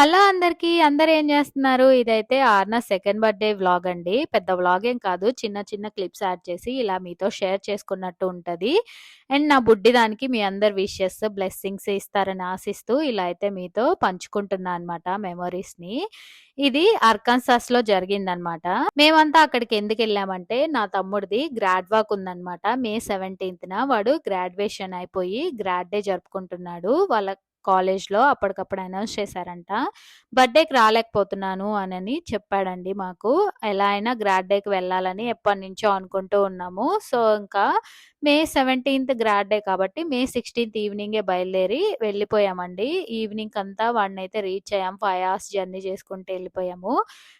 Hello అందరికీ! అందరు ఏం చేస్తున్నారు ఇదైతే ఆర్నా సెకండ్ బర్త్‌డే వ్లాగ్ అండి. పెద్ద వ్లాగ్ ఏం కాదు. చిన్న చిన్న క్లిప్స్ యాడ్ చేసి ఇలా మీతో షేర్ చేసుకున్నట్టు ఉంటుంది అండ్ నా బుడ్డి దానికి మీ అందరి విషెస్, బ్లెస్సింగ్స్ ఇస్తారని ఆశిస్తూ ఇలా అయితే మీతో పంచుకుంటున్నా అనమాట మెమొరీస్ని ఇది అర్కాన్సాస్‌లో జరిగిందనమాట. మేమంతా అక్కడికి ఎందుకు వెళ్ళామంటే నా తమ్ముడిది గ్రాడ్ వాక్ ఉందనమాట. మే 17థ్‌న వాడు గ్రాడ్యుయేషన్ అయిపోయి గ్రాడ్ డే జరుపుకుంటున్నాడు. వాళ్ళ కాలేజ్‌లో అప్పటికప్పుడు అనౌన్స్ చేశారంట. బర్త్‌డేకి రాలేకపోతున్నాను అనని చెప్పాడండి మాకు. ఎలా అయినా గ్రాడ్ డేకి వెళ్ళాలని ఎప్పటినుంచో అనుకుంటూ ఉన్నాము. సో, ఇంకా మే 17థ్ గ్రాడ్ డే కాబట్టి మే 16థ్ ఈవినింగే బయలుదేరి వెళ్ళిపోయామండి. ఈవినింగ్కి అంతా వాడిని అయితే రీచ్ అయ్యాం. ఫైవ్ అవర్స్ జర్నీ చేసుకుంటూ వెళ్ళిపోయాము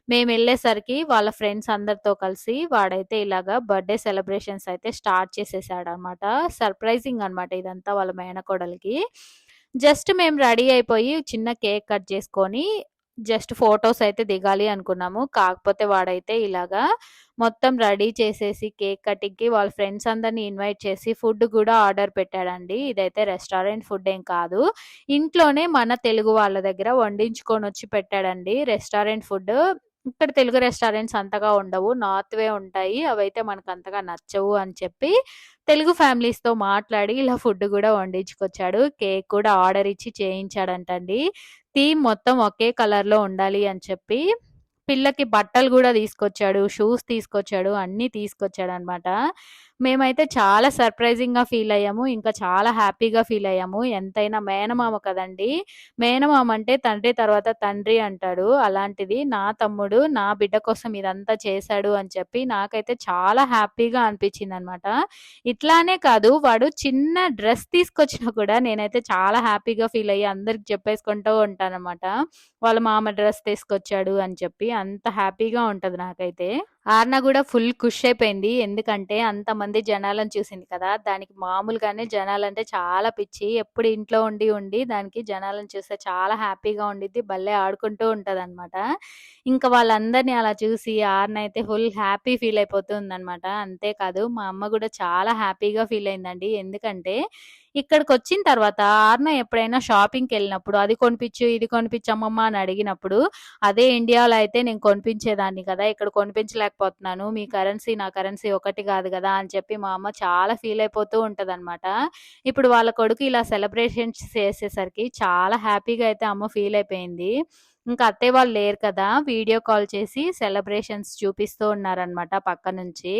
మేము వెళ్ళేసరికి వాళ్ళ ఫ్రెండ్స్ అందరితో కలిసి వాడైతే ఇలాగా బర్త్‌డే సెలబ్రేషన్స్ అయితే స్టార్ట్ చేసేసాడనమాట. సర్ప్రైజింగ్ అనమాట ఇదంతా వాళ్ళ మేనకోడలికి. జస్ట్ మేము రెడీ అయిపోయి చిన్న కేక్ కట్ చేసుకొని జస్ట్ ఫొటోస్ అయితే దిగాలి అనుకున్నాము. కాకపోతే వాడైతే ఇలాగా మొత్తం రెడీ చేసేసి కేక్ కటింగ్‌కి వాళ్ళ ఫ్రెండ్స్ అందరిని ఇన్వైట్ చేసి ఫుడ్ కూడా ఆర్డర్ పెట్టాడండి. ఇదైతే రెస్టారెంట్ ఫుడ్ ఏం కాదు. ఇంట్లోనే మన తెలుగు వాళ్ళ దగ్గర వండించుకొని వచ్చి పెట్టాడండి. రెస్టారెంట్ ఫుడ్ ఇక్కడ తెలుగు రెస్టారెంట్స్ అంతగా ఉండవు. నార్త్‌వే ఉంటాయి. అవైతే మనకు అంతగా నచ్చవు అని చెప్పి తెలుగు ఫ్యామిలీస్‌తో మాట్లాడి ఇలా ఫుడ్ కూడా వండించుకొచ్చాడు. కేక్ కూడా ఆర్డర్ ఇచ్చి చేయించాడంటండి. థీమ్ మొత్తం ఒకే కలర్‌లో ఉండాలి అని చెప్పి పిల్లకి బట్టలు కూడా తీసుకొచ్చాడు. షూస్ తీసుకొచ్చాడు. అన్నీ తీసుకొచ్చాడనమాట. మేమైతే చాలా సర్ప్రైజింగ్‌గా ఫీల్ అయ్యాము. ఇంకా చాలా హ్యాపీగా ఫీల్ అయ్యాము. ఎంతైనా మేనమామ కదండీ! మేనమామ అంటే తండ్రి తర్వాత తండ్రి అంటాడు. అలాంటిది నా తమ్ముడు నా బిడ్డ కోసం ఇదంతా చేశాడు అని చెప్పి నాకైతే చాలా హ్యాపీగా అనిపించింది అనమాట ఇట్లానే కాదు వాడు చిన్న డ్రెస్ తీసుకొచ్చినా కూడా నేనైతే చాలా హ్యాపీగా ఫీల్ అయ్యి అందరికి చెప్పేసుకుంటూ ఉంటానమాట వాళ్ళ మామ డ్రెస్ తీసుకొచ్చాడు అని చెప్పి. అంత హ్యాపీగా ఉంటది నాకైతే. ఆర్న కూడా ఫుల్ ఖుష్ అయిపోయింది. ఎందుకంటే అంతమంది జనాలను చూసింది కదా! దానికి మామూలుగానే జనాలంటే చాలా పిచ్చి. ఎప్పుడు ఇంట్లో ఉండి ఉండి దానికి జనాలను చూస్తే చాలా హ్యాపీగా ఉండిద్ది. భలే ఆడుకుంటూ ఉంటదనమాట. ఇంకా వాళ్ళందరిని అలా చూసి ఆర్న అయితే ఫుల్ హ్యాపీ ఫీల్ అయిపోతుంది అనమాట అంతేకాదు మా అమ్మ కూడా చాలా హ్యాపీగా ఫీల్ అయిందండి. ఎందుకంటే ఇక్కడికి వచ్చిన తర్వాత ఆర్న ఎప్పుడైనా షాపింగ్కి వెళ్ళినప్పుడు అది కొనిపించు ఇది కొనిపించు అమ్మమ్మ అని అడిగినప్పుడు అదే ఇండియాలో అయితే నేను కొనిపించేదాన్ని కదా! ఇక్కడ కొనిపించలేకపోతున్నాను. మీ కరెన్సీ నా కరెన్సీ ఒకటి కాదు కదా అని చెప్పి మా అమ్మ చాలా ఫీల్ అయిపోతూ ఉంటదనమాట. ఇప్పుడు వాళ్ళ కొడుకు ఇలా సెలబ్రేషన్స్ చేసేసరికి చాలా హ్యాపీగా అయితే అమ్మ ఫీల్ అయిపోయింది. ఇంకా అత్తయ్య వాళ్ళు లేరు కదా! వీడియో కాల్ చేసి సెలబ్రేషన్స్ చూపిస్తూ ఉన్నారనమాట పక్క నుంచి.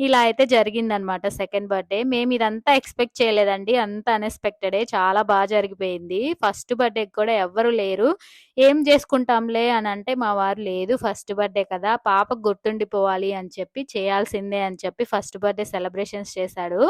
ఇలా అయితే జరిగిందనమాట సెకండ్ బర్త్‌డే. మేము ఇదంతా ఎక్స్‌పెక్ట్ చేయలేదండి. అంత అన్‌ఎక్స్‌పెక్టెడే. చాలా బాగా జరిగిపోయింది. ఫస్ట్ బర్త్‌డేకి కూడా ఎవ్వరు లేరు. ఏం చేసుకుంటాంలే అని అంటే మా వారు లేదు ఫస్ట్ బర్త్‌డే కదా! పాప గుర్తుండిపోవాలి అని చెప్పి చేయాల్సిందే అని చెప్పి ఫస్ట్ బర్త్‌డే సెలబ్రేషన్స్ చేశాడు.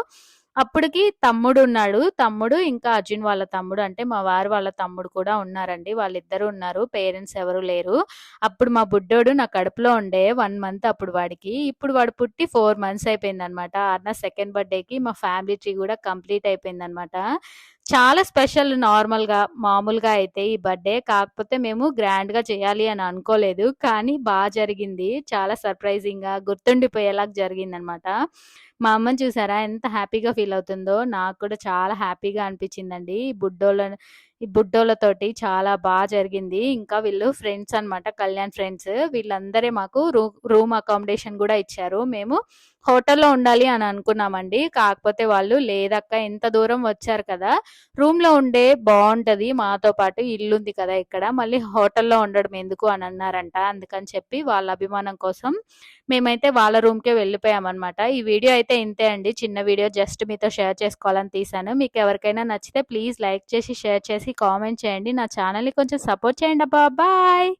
అప్పటికి తమ్ముడు ఉన్నాడు తమ్ముడు ఇంకా అర్జున్ వాళ్ళ తమ్ముడు అంటే మా వారు వాళ్ళ తమ్ముడు కూడా ఉన్నారండి. వాళ్ళిద్దరూ ఉన్నారు. పేరెంట్స్ ఎవరు లేరు. అప్పుడు మా బుడ్డోడు నా కడుపులో ఉండే వన్ మంత్ అప్పుడు వాడికి. ఇప్పుడు వాడు పుట్టి ఫోర్ మంత్స్ అయిపోయిందనమాట. ఆర్న సెకండ్ బర్త్‌డేకి మా ఫ్యామిలీ ట్రీ కూడా కంప్లీట్ అయిపోయిందనమాట. చాలా స్పెషల్ నార్మల్‌గా మామూలుగా అయితే ఈ బర్త్‌డే. కాకపోతే మేము గ్రాండ్‌గా చేయాలి అని అనుకోలేదు. కానీ బాగా జరిగింది. చాలా సర్ప్రైజింగ్‌గా గుర్తుండిపోయేలాగా జరిగిందనమాట. మా అమ్మని చూసారా ఎంత హ్యాపీగా ఫీల్ అవుతుందో. నాకు కూడా చాలా హ్యాపీగా అనిపించిందండి. ఈ బుడ్డోళ్ళ ఈ బుడ్డోళ్ళతోటి చాలా బాగా జరిగింది. ఇంకా వీళ్ళు ఫ్రెండ్స్ అనమాట. కళ్యాణ్ ఫ్రెండ్స్. వీళ్ళందరే మాకు రూ రూమ్ అకామిడేషన్ కూడా ఇచ్చారు. మేము హోటల్‌లో ఉండాలి అని అనుకున్నామండి. కాకపోతే వాళ్ళు లేదక్క ఎంత దూరం వచ్చారు కదా! రూమ్‌లో ఉండే బాగుంటుంది మాతో పాటు ఇల్లుంది కదా ఇక్కడ. మళ్ళీ హోటల్‌లో ఉండడం ఎందుకు అని అన్నారంట. అందుకని చెప్పి వాళ్ళ అభిమానం కోసం మేమైతే వాళ్ళ రూమ్‌కే వెళ్ళిపోయామనమాట. ఈ వీడియో అయితే ఇంతే అండి. చిన్న వీడియో జస్ట్ మీతో షేర్ చేసుకోవాలని తీసాను మీకు ఎవరికైనా నచ్చితే ప్లీజ్ లైక్ చేసి, షేర్ చేసి, కామెంట్ చేయండి. నా ఛానల్ని కొంచెం సపోర్ట్ చేయండి అబ్బా బాయ్.